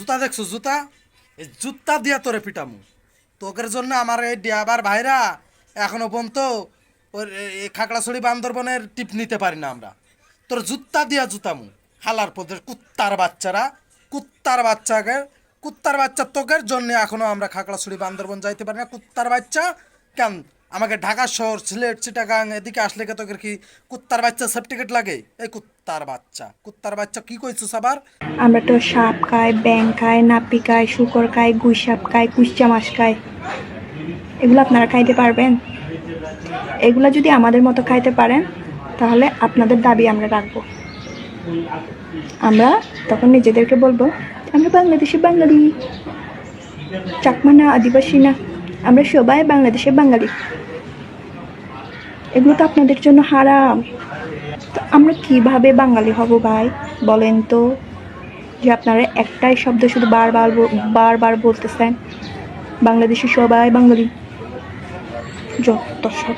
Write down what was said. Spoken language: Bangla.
জুতা দেখছ, জুতা? এই জুতা দিয়া তোরে পিটামু। তোকের জন্য আমার এই ডিয়াবার ভাইরা এখনও পর্যন্ত ওর এই খাগড়াছড়ি বান্দরবনের টিপ নিতে পারি না আমরা। তোর জুতা দিয়া জুতামু। হালার পথে কুত্তার বাচ্চারা, কুত্তার বাচ্চাকে, কুত্তার বাচ্চা তোকের জন্য এখনও আমরা খাগড়াছড়ি বান্দরবন যাইতে পারি না। কুত্তার বাচ্চা কেন? আমাকে ঢাকা শহর, সিলেট, চিটাগাং, এদিকে আসলে কে তোকে কি কুত্তার বাচ্চা সার্টিফিকেট লাগে? এই কুত্তার বাচ্চা। কুত্তার বাচ্চা কি কইছিস আবার? আমরা তো সাপ খাই ব্যাং খাই, নাপি খাই, শুকর খাই গুই সাপ খাই কুইচা মাছ খাই। এগুলো আপনারা খাইতে পারবেন? এগুলো যদি আমাদের মতো খাইতে পারেন, তাহলে আপনাদের দাবি আমরা রাখব। আমরা তখন নিজেদেরকে বলব, আমরা বাংলাদেশে বাঙালি। চাকমা না, আদিবাসী না। আমরা সবাই বাংলাদেশে বাঙালি। এগুলো তো আপনাদের জন্য হারাম। তো আমরা কীভাবে বাঙালি হব ভাই, বলেন তো? যে আপনারা একটাই শব্দ শুধু বারবার বারবার বলতেছেন। বাংলাদেশি সবাই বাঙালি। যত সব